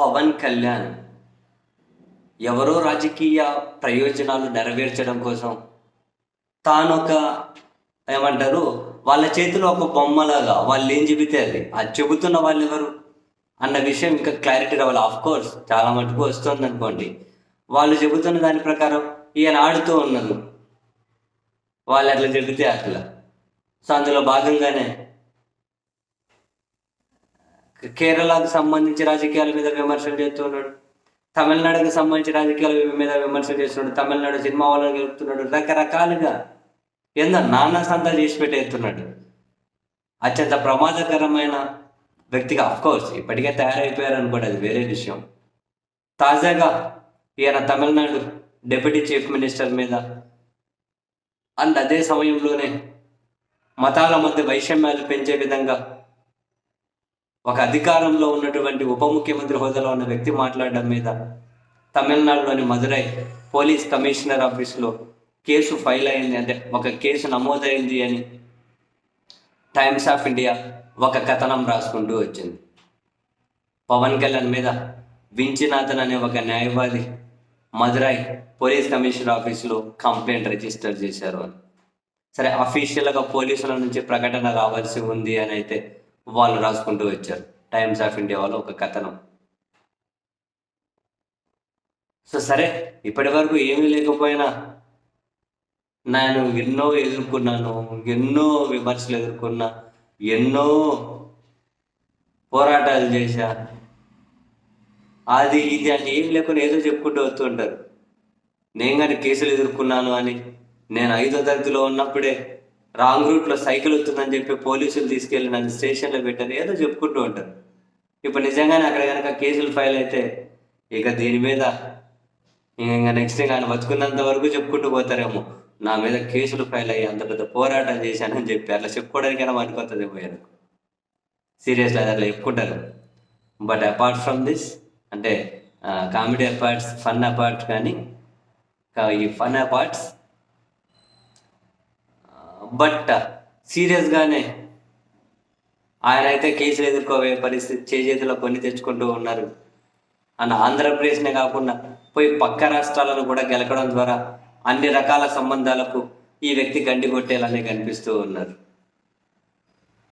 పవన్ కళ్యాణ్ ఎవరో రాజకీయ ప్రయోజనాలు నెరవేర్చడం కోసం తాను ఒక ఏమంటారు వాళ్ళ చేతిలో ఒక బొమ్మలాగా వాళ్ళు ఏం చెబితే అది. అది చెబుతున్న వాళ్ళు ఎవరు అన్న విషయం ఇంకా క్లారిటీ రావాలి. ఆఫ్ కోర్స్ చాలా మటుకు వస్తుంది అనుకోండి వాళ్ళు చెబుతున్న దాని ప్రకారం ఈయన ఆడుతూ ఉన్నారు వాళ్ళు అట్లా చెబితే అట్లా. సో అందులో భాగంగానే కేరళకు సంబంధించి రాజకీయాల మీద విమర్శలు చేస్తున్నాడు. తమిళనాడుకు సంబంధించి రాజకీయాల మీద విమర్శలు చేస్తున్నాడు. తమిళనాడు సినిమా వాళ్ళని గెలుపుతున్నాడు. రకరకాలుగా ఏందో నానా సంతా చేసి పెట్టేస్తున్నాడు. అత్యంత ప్రమాదకరమైన వ్యక్తిగా అఫ్ కోర్స్ ఇప్పటికే తయారైపోయారు అనుకోండి అది వేరే విషయం. తాజాగా ఈయన తమిళనాడు డిప్యూటీ చీఫ్ మినిస్టర్ మీద అండ్ అదే సమయంలోనే మతాల మధ్య వైషమ్యాలు పెంచే విధంగా ఒక అధికారంలో ఉన్నటువంటి ఉప ముఖ్యమంత్రి హోదాలో ఉన్న వ్యక్తి మాట్లాడడం మీద తమిళనాడులోని మదురై పోలీస్ కమిషనర్ ఆఫీసులో కేసు ఫైల్ అయింది. అంటే ఒక కేసు నమోదైంది అని టైమ్స్ ఆఫ్ ఇండియా ఒక కథనం రాసుకుంటూ వచ్చింది. పవన్ కళ్యాణ్ మీద వించినాథన్ అనే ఒక న్యాయవాది మదురై పోలీస్ కమిషనర్ ఆఫీసులో కంప్లైంట్ రిజిస్టర్ చేశారు అని. సరే అఫీషియల్గా పోలీసుల నుంచి ప్రకటన రావాల్సి ఉంది అని అయితే వాళ్ళు రాసుకుంటూ వచ్చారు. టైమ్స్ ఆఫ్ ఇండియా వాళ్ళు ఒక కథనం. సో సరే ఇప్పటి వరకు ఏమీ లేకపోయినా నేను ఎన్నో ఎదుర్కొన్నాను ఎన్నో విమర్శలు ఎదుర్కొన్నా ఎన్నో పోరాటాలు చేశా. అది ఇది అని ఏం లేకుండా ఏదో చెప్పుకుంటూ వస్తుంటారు నేను కానీ కేసులు ఎదుర్కొన్నాను అని నేను ఐదో తరగతిలో ఉన్నప్పుడే రాంగ్ రూట్లో సైకిల్ వస్తుందని చెప్పి పోలీసులు తీసుకెళ్ళి నన్ను స్టేషన్లో పెట్టారు. ఏదో చెప్పుకుంటూ ఉంటారు. ఇప్పుడు నిజంగానే అక్కడ కనుక కేసులు ఫైల్ అయితే ఇక దీని మీద ఇంకా నెక్స్ట్ ఆయన బతుకున్నంత వరకు చెప్పుకుంటూ పోతారేమో. నా మీద కేసులు ఫైల్ అయ్యి అంత పెద్ద పోరాటం చేశానని చెప్పి అట్లా చెప్పుకోవడానికైనా అనుకుంటుంది పోయారు సీరియస్లీ అది అట్లా చెప్పుకుంటారు. బట్ అపార్ట్ ఫ్రమ్ దిస్ అంటే కామెడీ అపార్ట్స్ ఫన్ అపార్ట్స్ కానీ ఈ ఫన్ అపార్ట్స్ బట్ సీరియస్గానే ఆయన అయితే కేసులు ఎదుర్కోవే పరిస్థితి చేజేతిలో కొన్ని తెచ్చుకుంటూ ఉన్నారు. అన్న ఆంధ్రప్రదేశ్నే కాకుండా పోయి పక్క రాష్ట్రాలను కూడా గెలకడం ద్వారా అన్ని రకాల సంబంధాలకు ఈ వ్యక్తి గండి కొట్టేలానే కనిపిస్తూ ఉన్నారు.